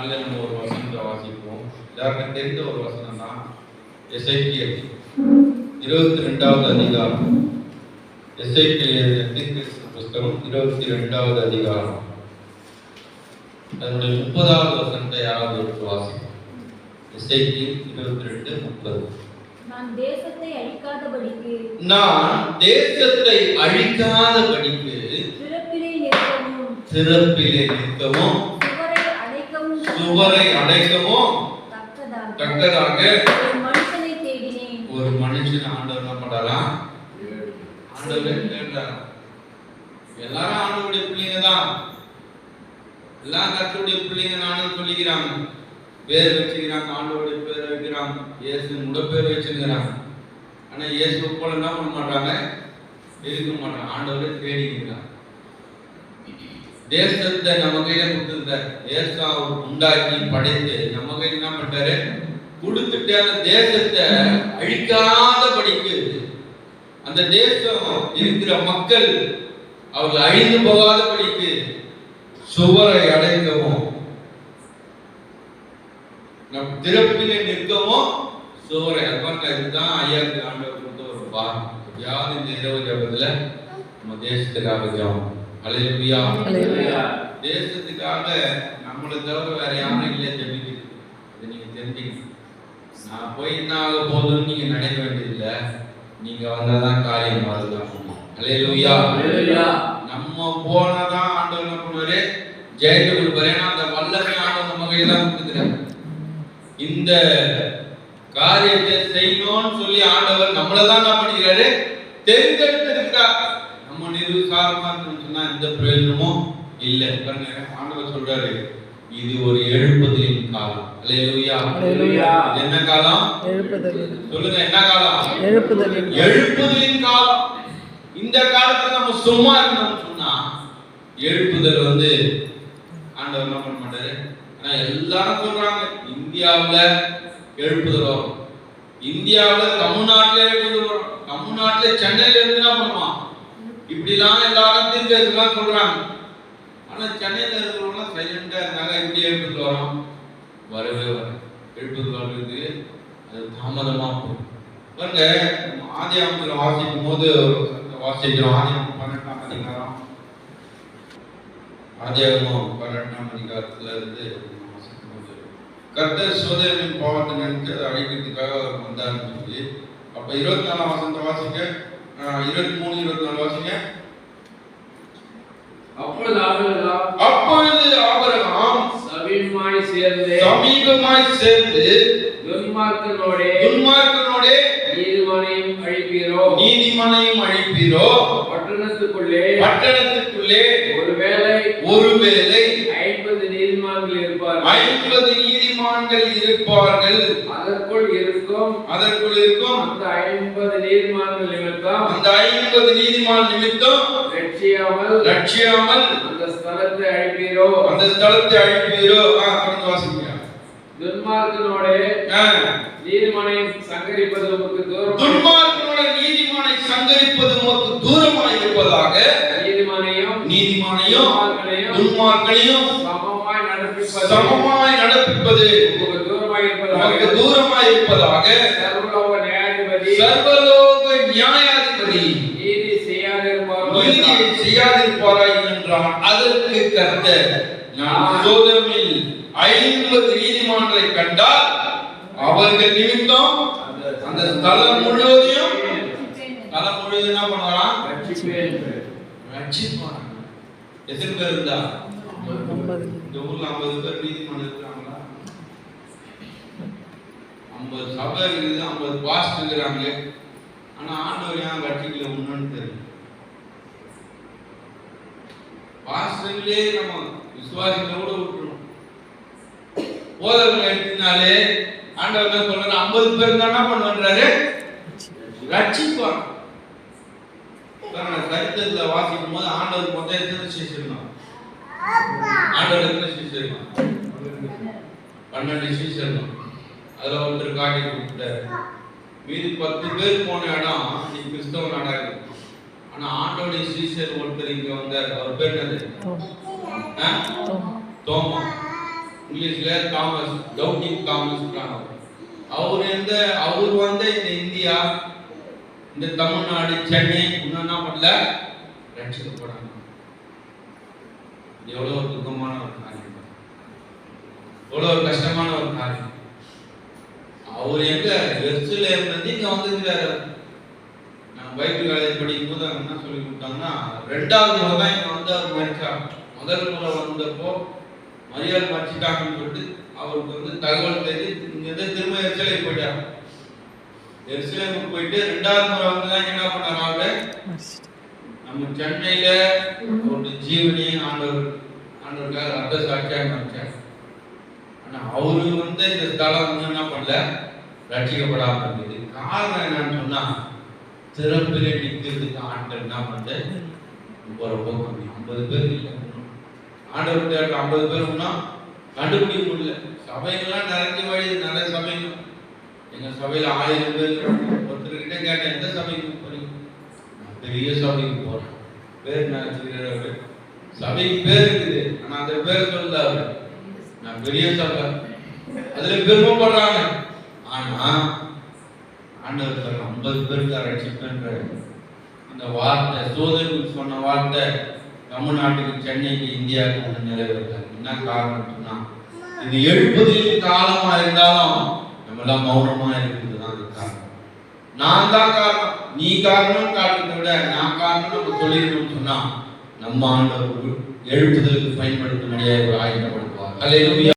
நாளில் நம்ம ஒரு வசனத்தை வாசிப்போம். எல்லாருக்கும் தெரிந்த ஒரு வசனம் தான் எசைக்கியல் இருபத்தி ரெண்டாவது அதிகாரம். எசைக்கியல் தீர்க்கதரிசன புஸ்தகம் இருபத்தி ரெண்டாவது அதிகாரம். அதனுடைய முப்பதாவது வசனத்தை யாராவது எடுத்து வாசிப்போம். எசைக்கியல் இருபத்தி ரெண்டு முப்பது. நான் தேசத்தை அழிக்காதபடிக்கு நான் தேசத்தை அழிக்காதபடிக்கு சிறப்பிலே நிற்கவும். சிறப்பிலே நிற்கவும். சுவரை அடைக்கவும் தக்கதாக ஒரு மனுஷனை ஆண்டவர் என்ன பண்றாராம் ஆண்டவர் கேட்டார். எல்லாரும் ஆண்டவருடைய பிள்ளைங்க தான். எல்லாம் கத்தருடைய பிள்ளைங்க நானும் சொல்லிக்கிறாங்க பேர் வச்சுக்கிறாங்க ஆண்டவருடைய பேர் வைக்கிறாங்க இயேசு கூட பேர் வச்சுக்கிறாங்க ஆனா இயேசு போல என்ன பண்ண மாட்டாங்க? இருக்க மாட்டாங்க. ஆண்டவரை தேடிக்கிறாங்க தேசத்தை நம்ம கையில கொடுத்துருந்தார். ஏசா உண்டாக்கி படைத்து நம்ம கையில என்ன பண்ணிட்டாரு கொடுத்துட்டு அந்த தேசத்தை அழிக்காத படிக்கு. அந்த தேசம் இருக்கிற மக்கள் அவர்கள் அழிந்து போகாத படிக்கு சுவரை அடைக்கவும் நம் திறப்பிலே நிற்கவும் சுவரை அப்பாங்க இதுதான் ஐயாக்கு ஆண்டவர் கொடுத்த ஒரு பாரம் யார் இந்த இரவு ஜபத்துல? நம்ம தேசத்துக்காக ஜபம். அலையா அல்லேலூயா. தேசத்துக்காக நம்மளை தவிர வேற யாரும் இல்லை ஜெபிக்குது இதை நீங்க தெரிஞ்சுக்கணும். நான் போய் என்ன ஆக போகுதுன்னு நீங்க நினைக்க வேண்டியதில்லை. நீங்க வந்தாதான் காரியம் மாறுதான் அல்லேலூயா. நம்ம போனாதான் ஆண்டவர் பண்ணுவாரு? ஜெயத்தை கொடுப்பாரு. ஏன்னா அந்த வல்லமை ஆண்டவர் நம்ம கையில தான் கொடுக்குறாரு இந்த காரியத்தை செய்யணும்னு சொல்லி ஆண்டவர் நம்மளை தான் என்ன பண்ணிக்கிறாரு? தெரிந்தெடுத்திருக்கிறார் நம்ம நிருசாரமா இருக்கணும்னு சொன்னா எந்த பிரயோஜனமும் இல்லை. பாருங்க ஆண்டவர் சொல்றாரு இது ஒரு எழுப்புதலின் காலம். இது என்ன காலம்? சொல்லுங்க என்ன காலம்? எழுப்புதலின் எழுப்புதலின் காலம். இந்த காலத்துல நம்ம சும்மா இருந்தோம்னு சொன்னா எழுப்புதல் வந்து ஆண்டவர் என்ன பண்ண மாட்டாரு? ஆனா எல்லாரும் சொல்றாங்க இந்தியாவுல எழுப்புதல் வரும். இந்தியாவுல தமிழ்நாட்டுல எழுப்புதல் வரும். தமிழ்நாட்டுல சென்னையில இருந்து என்ன பண்ணுவான்? இப்படிலாம் எல்லாரும் தீர்க்கதெல்லாம் சொல்றாங்க. ஆனா சென்னையில இருக்கிறவங்க சைலண்டா இருந்தாங்க. இப்படி எழுப்புதல் வரோம். வரவே வர எழுப்புதல் வர்றது அது தாமதமா போகும். பாருங்க ஆதி அமைச்சர் வாசிக்கும் போது ஒரு வசனத்தை வாசிக்கிறோம் ஆதியாமம் பன்னெண்டாம் அதிகாரம். ஆதியாகமம் பன்னெண்டாம் அதிகாரத்துல இருந்து கர்த்தர் சோதரின் பாவத்தை நினைத்து அதை அழிக்கிறதுக்காக அவர் வந்தாருன்னு சொல்லி அப்ப இருபத்தி நாலாம் வசந்த வாசிக்க இருபத்தி மூணு இருபத்தி நாலு வாசிங்க. அப்பொழுது ஆபிரகாம் அப்பொழுது ஆபிரகாம் சமீபமாய் சேர்ந்து சமீபமாய் சேர்ந்து துன்மார்க்கனோடே துன்மார்க்கனோடே நீதிமானையும் அழிப்பீரோ? நீதிமனையும் அழிப்பீரோ? பட்டணத்துக்குள்ளே பட்டணத்துக்குள்ளே ஒருவேளை ஒருவேளை ஐம்பது நீதிமான்கள் இருப்பார்கள். ஐம்பது நீதிமான்கள் இருப்பார்கள். அதற்குள் இருக்கும். அதற்குள் இருக்கும். அந்த ஐம்பது நீதிமான்கள் நிமித்தம். அந்த ஐம்பது நீதிமான் நிமித்தம் ரட்சியாமல் ரட்சியாமல் அந்த ஸ்தலத்தை அழிப்பீரோ? அந்த ஸ்தலத்தை அழிப்பீரோ? தொடர்ந்து வாசிங்க துன்மார்க்கனோடே நீதிமானை சங்கரிப்பது உமக்கு தூரம் துன்மார்க்கனோட நீதிமானை சங்கரிப்பது உமக்கு தூரமாய் இருப்பதாக நீதிமானையும் நீதிமானையும் சமமாய் நடப்பிப்பது உமக்கு தூரமாய் இருப்பதாக தூரமாய் இருப்பதாக சர்வலோக நியாயாதிபதி சர்வலோக நியாயாதிபதி நீதி செய்யாதிருப்பாரோ செய்யாதிருப்பாராய் என்றான் அதற்கு கர்த்தர் நான் சோதமில் ஐம்பது நீதிமான்களை கண்டால் அவர்கள் நிமித்தம் அந்த ஸ்தலம் முழுவதையும் ஸ்தலம் முழுவதும் என்ன பண்ணலாம் ரட்சிப்பேன். ரட்சிப்பான் எத்தனை பேர் இருந்தா ஐம்பது. இந்த ஊர்ல ஐம்பது பேர் நீதிமன்றம் இருக்கிறாங்களா ஐம்பது சபை இருக்குது ஐம்பது பாஸ்ட் இருக்கிறாங்க ஆனா ஆண்டவர் ஏன் ரட்சிக்கல ஒண்ணுன்னு தெரியும் பாஸ்டர்களே நம்ம கூட விட்டுரும் போதவர்கள் எடுத்தினாலே ஆண்டவர் என்ன சொல்றாரு? ஐம்பது பேர் தான் என்ன பண்ணுறாரு ரட்சிப்பான். பாருங்க, சரித்திரத்துல வாசிக்கும் போது ஆண்டவர் மொத்தம் எத்தனை சீசன் ஆண்டவர் எத்தனை சீசன் பன்னெண்டு சீசன் அதுல ஒருத்தர் காட்டி கொடுத்தாரு மீதி பத்து பேர் போன இடம் நீ கிறிஸ்தவ நாடா ஆனா ஆண்டோடைய சீசர் ஒருத்தர் இங்க வந்தார். அவர் பேர் என்னது? தோமா. இங்கிலீஷ்ல தாமஸ் டவுட்டிங் தாமஸ் அவர் எந்த அவர் வந்து இந்த இந்தியா இந்த தமிழ்நாடு சென்னை இன்னும் என்ன பண்ணல? ரட்சிக்கப்படாங்க. எவ்வளோ எவ்வளவு ஒரு துக்கமான ஒரு காரியம். எவ்வளவு ஒரு கஷ்டமான ஒரு காரியம். அவர் எங்க? எர்சிலேம் இருந்தது இங்க வந்துருக்கிறாரு. நான் பைபிள் காலேஜ் படிக்கும் போது அவங்க என்ன சொல்லி கொடுத்தாங்கன்னா ரெண்டாவது முறை தான் இங்க வந்து அவர் மறைச்சா முதல் முறை வந்தப்போ மரியாதை மறிச்சிட்டாங்கன்னு சொல்லிட்டு அவருக்கு வந்து தகவல் தெரிஞ்சு இங்கிருந்து திரும்ப எரிச்சலை போயிட்டார். எருசலேமுக்கு போயிட்டு ரெண்டாவது முறை வந்து தான் என்ன பண்ணாங்க அவரு? நம்ம சென்னையில ஒரு ஜீவனி ஆண்டவர் ஆண்டவருக்காக ரத்த சாட்சியாக நினைச்சார். ஆனா அவரு வந்து இந்த ஸ்தலம் வந்து என்ன பண்ணல? ரட்சிக்கப்படாம இருந்தது. காரணம் என்னன்னு சொன்னா திறப்பில் நிற்கிறதுக்கு ஆட்கள் என்ன பண்ண ரொம்ப ரொம்ப கம்மி ஐம்பது பேர் இல்லை ஆண்டவர் தேடுற ஐம்பது பேர் ஒன்றா கண்டுபிடிக்க முடியல. சபைகள்லாம் நிறைய வழி நிறைய சபைகள். எங்கள் சபையில் ஆயிரம் பேர் ஒருத்தர்கிட்ட கேட்டேன் எந்த சபைக்கு? பெரிய சபைக்கு போறேன் பேர் நான் வச்சுக்கிறாரு சபைக்கு பேர் இருக்குது. ஆனால் அந்த பேர் சொல்லல அவர். நான் பெரிய சபை அதில் பெருமைப்படுறாங்க ஆனால் ஆண்டவர் ஐம்பது பேருக்கு ரட்சிப்புன்ற அந்த வார்த்தை சோதனைக்கு சொன்ன வார்த்தை தமிழ்நாட்டுக்கு சென்னைக்கு இந்தியாவுக்கு வந்து நிறைவேறாது என்ன காரணம் சொன்னா இது எழுப்பதில் காலமா இருந்தாலும் நம்மளாம் மௌனமாக மௌனமா இருக்கிறது தான் காரணம். நான் தான் காரணம். நீ காரணம் காட்டுறதை விட நான் காரணம் நம்ம சொல்லிடணும்னு சொன்னா நம்ம ஆண்டவர் எழுப்புதலுக்கு பயன்படுத்த முடியாத ஒரு ஆயுதப்படுத்துவார் அல்லேலூயா